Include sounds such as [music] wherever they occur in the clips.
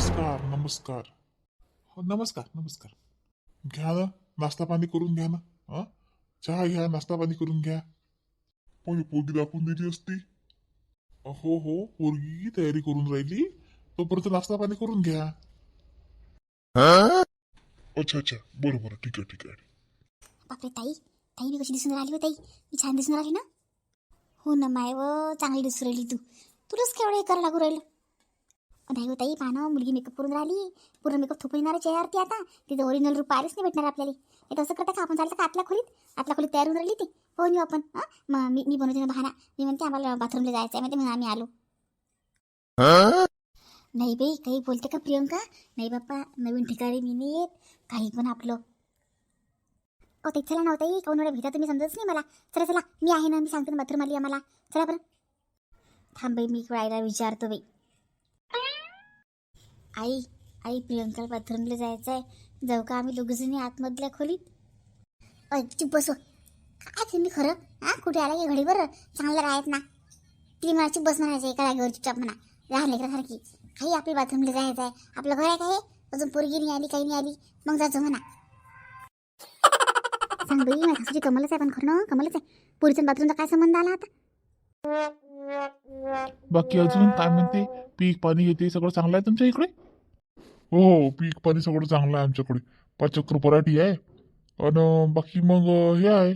नमस्कार नमस्कार. हो नमस्कार नमस्कार. घ्या ना नाश्ता पाणी करून घ्या ना हा? चहा घ्या नाश्ता पाणी करून घ्या. पण पोरगी दाखवून दिली असती. हो हो पोरगी तयारी करून राहिली. तोपर्यंत नाश्ता पाणी करून घ्या. अच्छा अच्छा. बरं बरं. ठीक आहे ठीक आहे. बापरे ताई. ताई मी कशी दिसून राहिली हो ताई? मी छान दिसून राहिली ना? हो ना माय व चांगली दिसून राहिली तू. तुलाच केवढं हे करायला लागू राहिलं? नाही हो ताई पाहणं मुलगी मेकअप करून राहिली. पूर्ण मेकअप थोपून येणार आहे चेहऱ्यावरती आता. तिचं ओरिजिनल रूप पाहिलेच नाही भेटणार आपल्याला. हे तसं करता का? आपण चालतं का आतल्या खोलीत आतल्या खोलीत तयार होऊन राहिली ती. हो येऊ आपण. हां मग मी मी बनवते ना बहाना मी म्हणते आम्हाला बाथरूमला जायचं आहे म्हणते म्हणून आम्ही आलो. नाही बाई काही बोलते का प्रियंका? नाही बाप्पा नवीन ठिकाणी मी नाही येत काही पण आपलं. ओ ते चला नव्हतं हो, काऊन एवढ्या भीता तुम्ही समजत नाही मला. चला चला. मी आहे ना मी सांगते ना बाथरूम आली आम्हाला. चला बरं. थांब बाई मी कळायला विचारतो बाई. आई आई प्रियंका बाथरूमला जायचं आहे जाऊ का आम्ही दोघीजणी आतमधल्या खोलीत? चुप बसो काय तुम्ही खरं? हा कुठे आला की घडी बरं? चांगलं राहत ना. ती मला चुप बस म्हणायचं एका जागेवर चुपचाप म्हणा. लहान लेकरासारखी. काही आपली बाथरूमला जायचं आहे आपलं घर आहे काय अजून पोरगी नाही आली काही नाही आली. मग जायचं म्हणा. सांग बाई माझ्या सासूची कमलच आहे पण खरं कमलच आहे. पुरीचा बाथरूमचा काय संबंध आला आता? बाकी अजून काय म्हणते? पीक पाणी येते सगळं चांगलं आहे तुमच्या इकडे? हो हो पीक पाणी सगळं चांगलं आहे आमच्याकडे. पाच चक्र पराठी आहे. आणि बाकी मग हे आहे.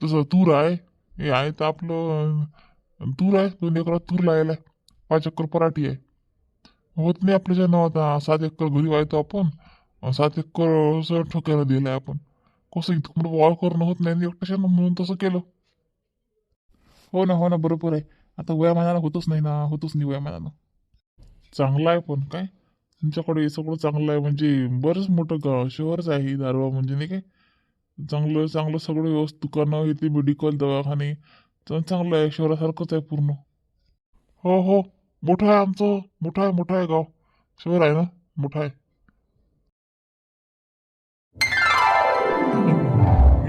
तसं तूर आहे. हे आहे तर आपलं तूर आहे. दोन एकरात तूर लायला आहे. पाच एकर पराठी आहे. होत नाही आपल्याच्यानं आता सात एकर घरी व्हायचं आपण. सात एकर असं ठोक्याला दिलं आहे आपण. कसं इतकं मोठं वाळ करणं होत नाही. एकट्याच्यानं म्हणून तसं केलं. हो ना हो ना बरोबर आहे. आता वयामानानं होतच नाही ना. होतच नाही वयामानानं चांगलं आहे पण काय? तुमच्याकडे हे सगळं चांगलं आहे. म्हणजे बरंच मोठं गाव शहरच आहे दारवा. म्हणजे नाही काय? चांगलं चांगलं सगळं व्यवस्थित. दुकानं येते मेडिकल दवाखाने. चांगलं आहे. शहरासारखंच आहे पूर्ण. हो हो. मोठं आहे आमचं. मोठं आहे मोठं आहे गाव. शहर आहे ना? मोठं आहे.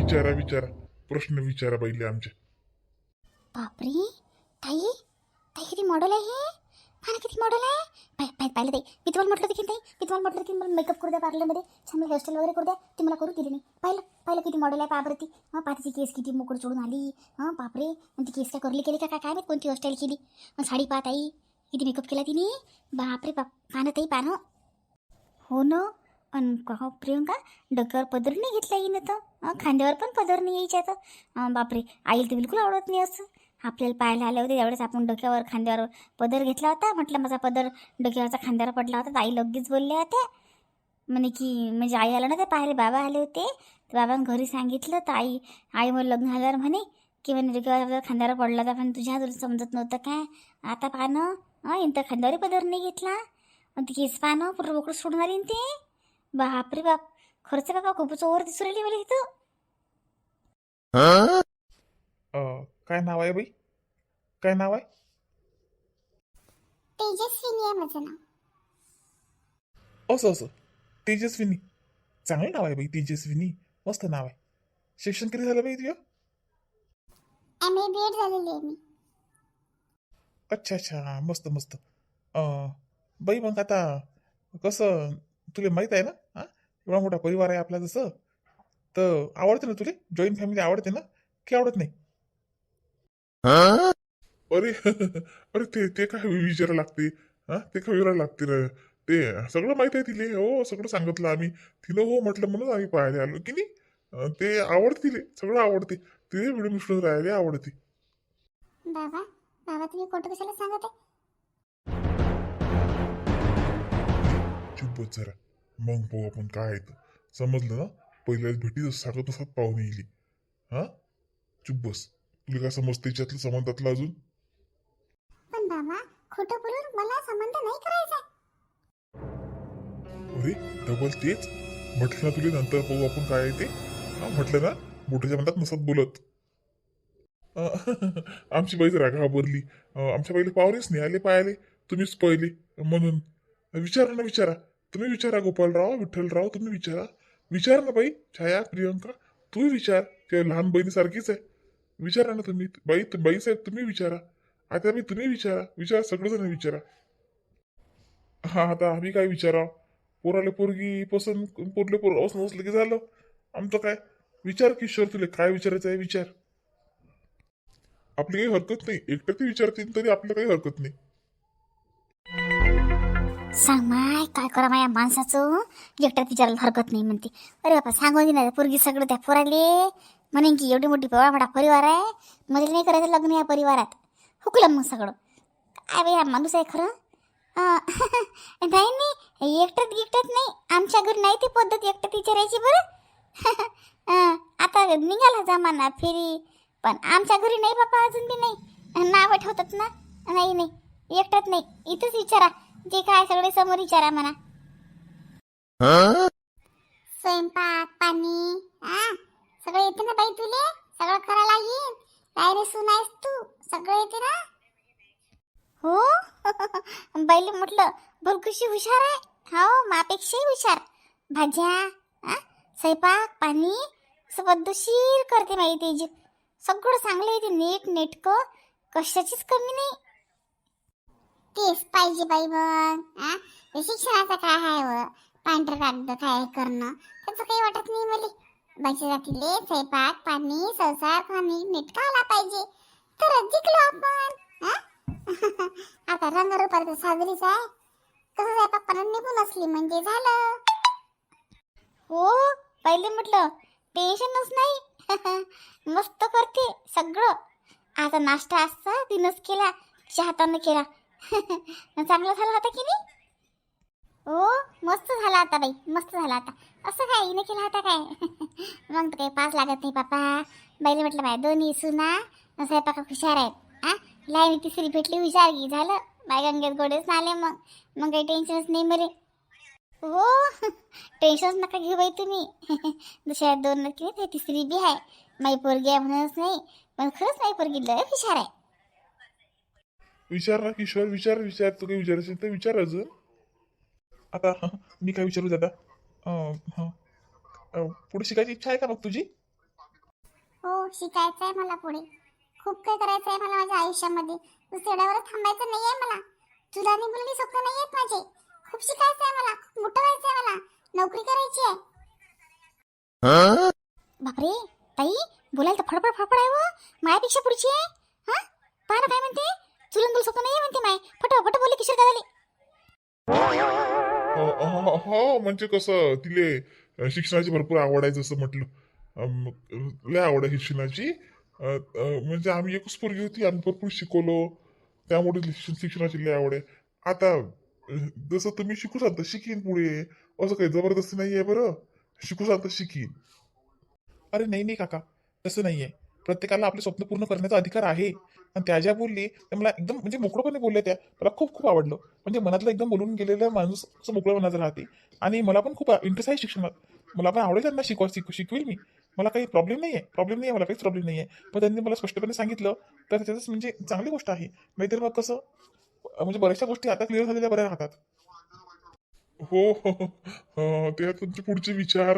विचारा विचारा. प्रश्न विचारा पहिले आमचे. बापरे. ताई ताई किती मॉडेल आहे हे हा ना किती मॉडेल आहे? पाय पाय पाहिलं ताई मी तुम्हाला म्हटलं होतं की ताई मी तुम्हाला म्हटलं की मला मेकअप करू द्या पार्लरमध्ये छान मला हेअरस्टाईल वगैरे करू द्या. ती मला करू दिली नाही. पाहिलं पाहिलं किती मॉडेल आहे पाबरती. हां पातीची केस किती मोकड चोडून आली. हां बापरे. आणि ती केस काय करली केली का? काय काय कोणती हेअरस्टाईल केली. मग साडी पाहत आई किती मेकअप केला तिने. बापरे बाप. पानं ताई पानं हो ना? अन का प्रियंका डोक्यावर पदर नाही घेतला येईन तर? खांद्यावर पण पदर नाही यायच्या तर? बापरे. आईला तर बिलकुल आवडत नाही असं. आपल्याला पाहायला आले होते त्यावेळेस आपण डोक्यावर खांद्यावर पदर घेतला होता. म्हटलं माझा पदर डोक्यावरचा खांद्यावर पडला होता. तर आई लगेच बोलल्या होत्या. म्हणे की म्हणजे आई आला ना ते पाहिले बाबा आले होते. तर बाबांनी घरी सांगितलं तर आई आई मग लग्न झाल्यावर म्हणे की म्हणे डोक्यावर खांद्यावर पडला होता पण तुझ्या तुला समजत नव्हतं काय? आता पाहणं हां इंत खांद्यावर पदर नाही घेतला. आणि ती केस पाहणं पूर्ण मोकळं सोडून आली न ते. बापरे बाप खरंच बाबा खूपच ओवर दिसू राहिली मला इथं. काय नाव आहे बाई? काय नाव आहे? तेजस्विनी आहे माझं नाव. असं असं. तेजस्विनी. चांगलं नाव आहे बाई तेजस्विनी. मस्त नाव आहे. शिक्षण किती झालं बाई तुझं? एम ए बी एड झालेली आहे मी. अच्छा अच्छा. मस्त मस्त. अं, बाई मग आता कसं तुला माहीत आहे ना? हा? एवढा मोठा परिवार आहे आपला जसं. तर आवडते ना तुला? जॉईंट फॅमिली आवडते ना? की आवडत नाही? अरे [laughs] अरे ते ते काय विचारा लागते? हा? ते काय विचारा लागते रे? ते सगळं माहीत आहे तिले. हो सगळं सांगितलं आम्ही. तिनं हो म्हटलं म्हणून आम्ही पाहायला आलो. की नाही? ते आवडते तिले. सगळं आवडते. तिथे व्हिडिओ मिस्टर राहायला आवडते. बाबा बाबा तुम्ही खोटं कशाला सांगत आहे? चुप बस जरा. मग पाहू आपण काय आहे. समजलं ना? पहिल्याच भेटी सांगत असतात पाहुणे येईल. हा? चुप बस. तुला काय समजतं याच्यातलं संबंधातलं अजून. पण बाबा खोटं बोलून मला संबंध नाही करायचा. अरे डबल तेच. म्हटलं ना तुला नंतर पाहू आपण काय आहे ते. हा, म्हटलं ना मोठ्याच्या मनात नसत बोलत. अं, [laughs] आमची बाई जरा घाबरली. अं, आमच्या पहिले पाहुणेच नाही आले पाहिले तुम्हीच पहिले म्हणून. विचारा ना विचारा. तुम्ही विचारा गोपालराव विठ्ठलराव तुम्ही विचारा. विचारा ना बाई छाया प्रियंका. तू विचार त्या लहान बहिणीसारखीच आहे. विचारा ना तुम्ही. बाई बाई साहेब तुम्ही विचारा. आता मी तुम्ही विचारा. विचारा सगळेजण विचारा. हा आता आम्ही काय विचारा पोराले पोरगी पसंत पोरले पोर असं नसलं की झालं. आमचं काय? विचार किशोर तुला. काय विचारायचं आहे? विचार. आपली काही हरकत नाही. एकटं ते विचारतील तरी आपलं काही हरकत नाही. सांग माय काय करा माया माणसाचं? एकट्यात विचारायला हरकत नाही म्हणते. अरे बापा सांगून दिला. ना पोरगी सगळं त्या पोराले. म्हणेन की एवढी मोठी मोठा परिवार आहे. मला नाही करायचं लग्न या परिवारात. हुकलं मग सगळं. काय बाई हा माणूस आहे खरं? [laughs] नाही नाही एकट्यात गिकट्यात नाही. आमच्या घरी नाही ती पद्धत एकट्यात विचारायची बरं. [laughs] आता निघाला जमाना फेरी. पण आमच्या घरी नाही बापा अजून बी नाही. नाव ठेवतात ना. नाही नाही एकट्यात नाही. इथंच विचारा. जे काय सगळे समोर विचारा म्हणा. स्वयंपाक पाणी सगळं येते ना बाई तुले? सगळं करायला येईन. काय रे सुनायस तू? सगळं येते ना? हो? [laughs] बैल म्हटलं भलकुशी हुशार आहे. हो मापेक्षाही हुशार. भाज्या आ? स्वयंपाक पाणी असं पद्धतशीर करते माहिती तेजी. सगळं चांगलं येते नीट नेटकं. कशाचीच कमी नाही. तेच पाहिजे बाई बघ आ? हे शिक्षणाचं काय आहे व? पांढरं कागद काय करणं? त्याचं काही वाटत नाही मला. बाईच्या स्वयंपाक पाणी संसार पाणी नीट आला पाहिजे. तर जिंकलो आपण [laughs] आता रंगरूपात साजरीच आहे. कसं स्वयंपाक पाणी निघून असली म्हणजे झालं. हो पहिले म्हटलं टेन्शनच नाही. [laughs] मस्त करते सगळं. आता नाश्ता असता तिनंच केला हातानं केला. [laughs] चांगला झाला होता की नाही? हो मस्त झाला आता बाई मस्त झाला आता. असं काय हिने केला होता काय? [laughs] मग तर काही पाच लागत नाही पापा बाईला म्हटलं बाय दोन्ही सुना स्वयंपाका हुशार आहेत. आ? लाईन तिसरी भेटली हुशार की झालं? बाय गंगेत गोडेच आले मग. मग काही टेन्शनच नाही मरे हो [laughs] टेन्शनच नका घेऊ बाई तुम्ही. [laughs] दुसऱ्या दोन नक्की नाही, ते तिसरी बी आहे. माई पोरगी आहे म्हणूनच नाही पण खरंच माई पोरगी लय हुशार आहे. विचार ना किशोर विचार विचार. तू काही विचारायचं तर विचार अजून. आता हं, मी काय विचारू दादा? हं. पुढे शिकायची इच्छा आहे का मग तुझी? हो शिकायचं आहे मला पुढे. खूप काही करायचं आहे मला माझ्या आयुष्यामध्ये. एवढ्यावर थांबायचं नाही आहे मला. तुला आणि मुलांनी स्वप्न नाही आहेत माझे. खूप शिकायचं आहे मला. खूप मोठं व्हायचं आहे मला. नोकरी करायची आहे. बापरे ताई बोलायला तर फडफड फडफड आहे व मायापेक्षा पुढची आहे. हा? पहा काय म्हणते. चुलून तुला स्वप्न नाही म्हणते माय. फटाफट बोलले किशोर दादाले हो हो, हो म्हणजे कसं तिले शिक्षणाची भरपूर आवड आहे जसं म्हटलं. लय आवड आहे शिक्षणाची. म्हणजे आम्ही एकच पोरगी होती आम्ही भरपूर शिकवलो. त्यामुळे शिक्षण- शिक्षणाची लय आवड आहे. आता जसं तुम्ही शिकू शकता शिकीन पुढे. असं काही जबरदस्ती नाही आहे बरं. शिकू शकता शिकीन. अरे नाही नाही काका. तसं नाही आहे प्रत्येकाला आपले स्वप्न पूर्ण करण्याचा अधिकार आहे. आणि त्या ज्या बोलली त्या मला एकदम म्हणजे मोकळपणे बोलल्या त्या. मला खूप खूप आवडलं. म्हणजे मनातलं एकदम बोलून गेलेला माणूस असं मोकळं मनाचं राहते. आणि मला पण खूप इंटरेस्ट आहे शिक्षणात मला पण आवडेल त्यांना शिकवा शिक शिकवेल मी. मला काही प्रॉब्लेम नाही आहे प्रॉब्लेम नाही आहे मला काहीच प्रॉब्लेम नाही आहे पण त्यांनी मला स्पष्टपणे सांगितलं तर त्याच्यातच म्हणजे चांगली गोष्ट आहे. नाहीतर मग कसं? म्हणजे बऱ्याचशा गोष्टी आता क्लिअर झालेल्या बऱ्या राहतात. हो हो हो. ते तुमचे पुढचे विचार.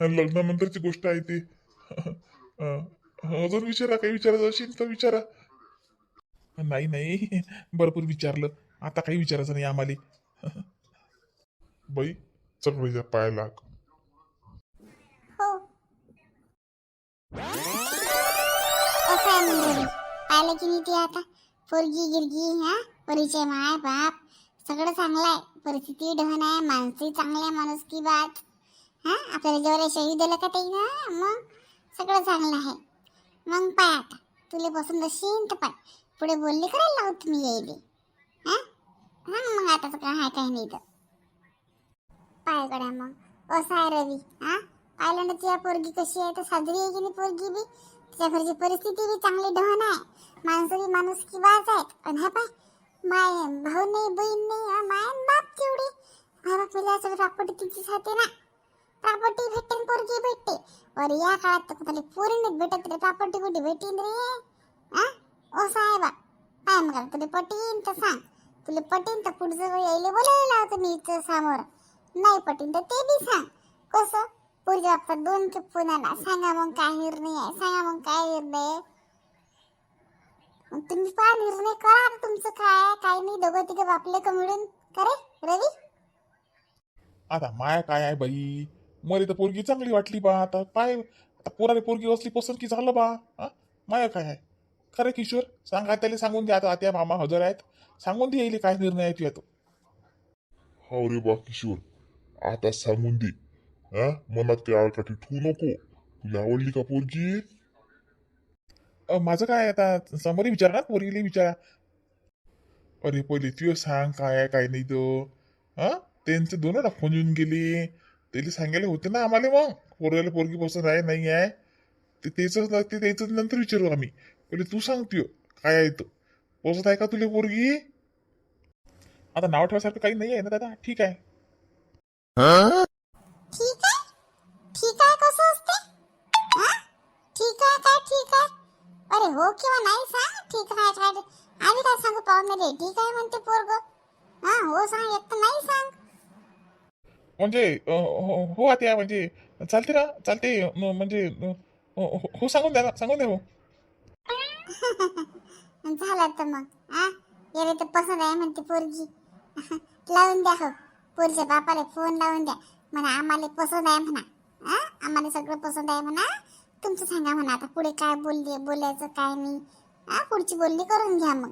लग्नानंतरची गोष्ट आहे ती. हो, अं, अजून विचारा काही विचारायचं असेल तर विचारा. नाही नाही भरपूर विचारलं. आता काही विचारायचं नाही आम्हाला. बाई चल बाईच्या पाय लाग. हो. असं म्हणजे. पाहिलं की नाही ते आता? पोरगी गिरगी हा? परिचय माय बाप. सगळं चांगलं आहे. परिस्थिती ढहन आहे. माणसंही चांगले आहे माणूस की बात. हा? आपल्याला जेवढ्या शहीद दिलं का ते ना मग? सगळं चांगलं आहे. मग पाय आता. तुला पसंत असेल तर पाय. पुढे बोलले करायला लावू तुम्ही येईल हां? हां मग आता तर काय आहे काही नाही तर. पाय गड्या मग. असं आहे रवी. हा? पाहिलं ना तुझ्या पोरगी कशी आहे? तर साजरी आहे की नाही पोरगी बी? तिच्या घरची परिस्थिती बी चांगली ढहन आहे. माणसं बी माणूस की बाज आहेत. पण हा पाय. माय भाऊ नाही बहीण नाही हा, माय बाप तेवढी. माय बापीला सगळं प्रॉपर्टी तिचीच राहते ना. प्रॉपर्टी भेटते आणि पोरगी भेटते और या काळात तर कुठली पोरी नाही भेटत रे प्रॉपर्टी कुठे भेटीन रे हा असं आहे बा काय मग तुला पटीन तर सांग तुला पटीन तर पुढचं वेळ यायला बोलायला लावतो मी इथं समोर नाही पटीन तर ते बी सांग कसं पुढच्या बाप्पा दोन ट्रिप पुण्याला सांगा मग काय निर्णय आहे सांगा मग काय निर्णय आहे? मग तुम्ही पहा निर्णय करा आता तुमचं काय काय नाही दोघं तिघं बापले का मिळून करे रवी आता माया काय आहे बाई मला तर पोरगी चांगली वाटली बा. आता पाय आता पोराने पोरगी असली पसंत की झालं बा. हा? माया काय आहे? खरं किशोर सांगा त्याला सांगून द्या. आता आत्या मामा हजर आहेत. सांगून दे येईल काय निर्णय आहे तुझ्या तो हो रे बा किशोर. आता सांगून दे. हा? मनात ते आळकाठी ठेवू नको. तुला आवडली का पोरगी? अ, माझं काय आता? समोर विचारा ना पोरीला विचारा. अरे पहिले तुझं सांग काय आहे काय नाही तो. हा? त्यांचे दोन फोन येऊन गेले. त्याला सांगायला होते ना आम्हाला मग. पोरगाला पोरगी पसंत आहे नाही आहे. ते त्याच ते त्याच नंतर विचारू आम्ही. पहिले तू सांग काय आहे तो? पसंत आहे का तुला पोरगी? आता नाव ठेवासारखं काही नाही आहे ना दादा? ठीक आहे. ठीक आहे? ठीक आहे कसं असते? ठीक आहे काय? ठीक आहे? अरे हो किंवा नाही सांग. ठीक आहे काय? आम्ही काय सांगू? पाहुणे ठीक आहे म्हणते पोरग. हा हो सांग. एक तर नाही सांग. म्हणजे हो हो आत्या म्हणजे चालते ना चालते न, म्हणजे अ, हो हो, सांगून द्या ना सांगून द्या हो. [laughs] झालं तर मग हा याला तर पसंत आहे म्हणते पोरगी. [laughs] लावून द्या हो पोरीच्या बापाला फोन लावून द्या. म्हणा आम्हाला पसंत आहे म्हणा हा आम्हाला सगळं पसंत आहे म्हणा. तुमचं सांगा म्हणा आता पुढे काय बोलले बोलायचं काय नाही. हा पुढची बोलणी करून घ्या मग.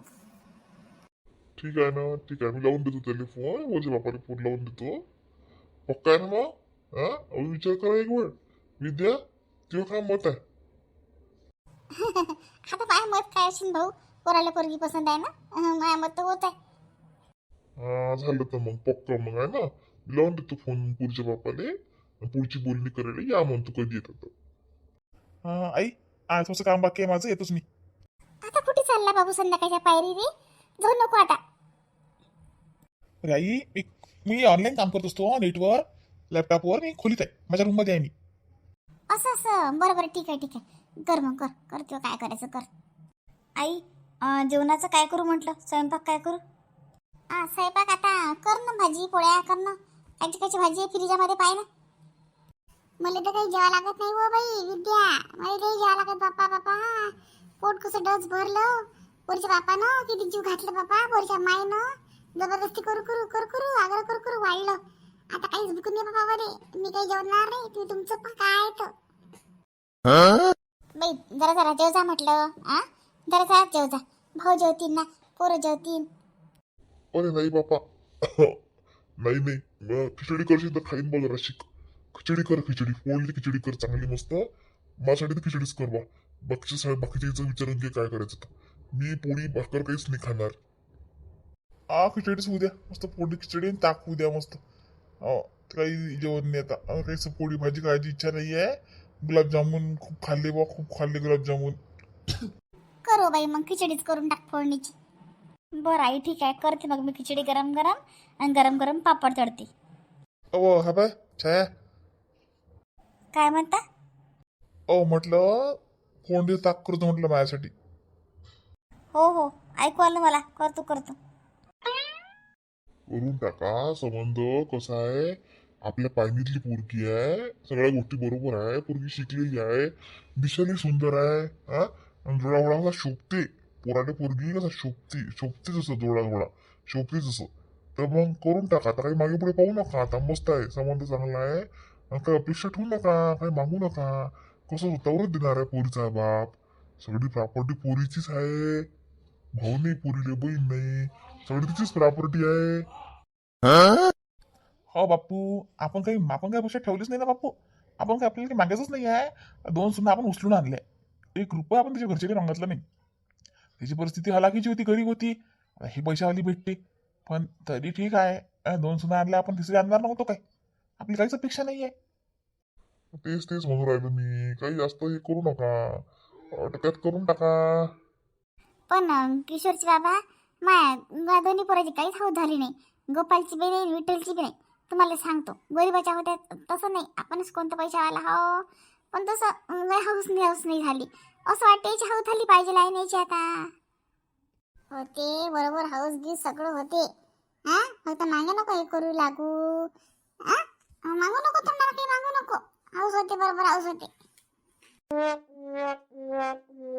ठीक आहे ना ठीक आहे मी लावून देतो त्याला फोन माझ्या बापाने फोन लावून देतो. पक्का आहे ना मग हा विचार करा एक वेळ. विद्या तुझं काय मत आहे? [laughs] आता माझ्या मत काय असेल भाऊ? पोराला पोरगी पसंत आहे ना? माझ्या मत तर होत आहे. हा झालं तर मग पक्का मग आहे ना? लावून देतो फोन पुढच्या बापाले. आणि पुढची बोलणी करायला या म्हणतो कधी येतात तर. अ, आई आज थोडंसं काम बाकी आहे माझं येतोच मी. आता कुठे चालला बाबू संध्याकाळच्या पायरी रे जाऊ नको आता. अरे आई मी मी ऑनलाईन काम करत असतो नेटवर लॅपटॉपवर मी खोलीत आहे माझ्या रूममध्ये आहे मी. असं असं. बरं बरं. ठीक आहे ठीक आहे. कर मग कर. कर किंवा काय करायचं कर. आई अं, जेवणाचं काय करू म्हटलं? स्वयंपाक काय करू? हा स्वयंपाक आता. कर ना भाजी पोळ्या कर ना. कायची कायची भाजी आहे फ्रीजामध्ये पाय ना. मला तर काही जेवा लागत नाही हो बाई विद्या. मला काही जेवा लागत बाप्पा बाप्पा पोट कसं डस भरलं पोरीच्या बापानं किती जीव घातलं बाप्पा. पोरीच्या मायनं. जबरदस्ती करू करू करू करू आग्रह करू करू वाढलं. आता काहीच भुकून नाही बाबा रे मी काही जेवणार नाही तुम्ही तुमचं पण काय आहे तर. बाई जरा जरा जेव जा म्हटलं आ? जरा जरा जेव जा भाऊ जेवतील ना पोरं जेवतील. अरे नाही बापा. [coughs] नाही नाही. मग खिचडी करशील तर खाईन बोल जरा खिचडी कर खिचडी. फोडली खिचडी कर चांगली मस्त. माझ्यासाठी तर खिचडीच कर बा. बाकीच्या सगळ्या बाकीच्या विचारून घे काय करायचं मी पोळी भाकर काहीच नाही खाणार. आ खिचडीच होऊ द्या मस्त पोटी खिचडी आणि ताक होऊ द्या मस्त काही जेवण नाही आता काही पोळी भाजी खायची इच्छा नाही आहे गुलाबजामुन खूप खाल्ले बा खूप खाल्ले गुलाबजामुन करू बाई मग खिचडीच करून टाक फोडणीची बरं आई ठीक आहे करते मग मी खिचडी गरम गरम आणि गरम गरम पापड तळते अहो हा बाय छाया काय म्हणता अहो म्हटलं फोंडी ताक करतो म्हटलं माझ्यासाठी हो हो ऐकू आलं मला करतो करतो करून टाका. संबंध कसा आहे? आपल्या पायनीतली पोरगी आहे. सगळ्या गोष्टी बरोबर आहे. पोरगी शिकलेली आहे. दिशाने सुंदर आहे. हा? आणि डोळा घोडा कसा शोभते? पोराने पोरगी कसा शोभते? शोभते जसं डोळा घोडा शोभते जसं तर मग करून टाका. आता काही मागे पुढे पाहू नका. आता मस्त आहे. संबंध चांगला आहे. आणि काही अपेक्षा ठेवू नका. काही मागू नका. कसं स्वतःवरच देणार आहे पोरीचा बाप? सगळी प्रॉपर्टी पोरीचीच आहे. भाऊ नाही पोरीले बहीण नाही. सगळी तिचीच प्रॉपर्टी आहे. हो बापू आपण काही आपण काही अपेक्षा ठेवलीच नाही ना बापू आपण काही आपल्याला काही मागायचंच नाही आहे? दोन सुद्धा आपण उचलून आणले. एक रुपया आपण त्याच्या घरचे काही मागितलं नाही. त्याची परिस्थिती हलाखीची होती गरीब होती. ही पैशावाली भेटते. पण तरी ठीक आहे. दोन सुद्धा आणल्या आपण तिसरी आणणार नव्हतो काय? आपली काहीच अपेक्षा नाही आहे. तेच तेच म्हणून राहिलो मी. काही जास्त हे करू नका. अटक्यात करून टाका. पण किशोरची बाबा माया दोन्ही पोराची काहीच हाऊस झाली नाही. गोपालची बी नाही विठ्ठलची बी नाही तुम्हाला सांगतो गरीबाच्या होत्या तसं नाही. आपणच कोणतं आला हो. पण तसं लय हाऊस नाही हाऊस नाही झाली. असं वाटतं याची हाऊस झाली पाहिजे लाईनीची आता. होते बरोबर हाऊस गीत सगळं होते. हा? फक्त मागे नको हे करू लागू. हा? मागू नको तुम्हाला काही मागू नको. हाऊस होते बरोबर हाऊस होते.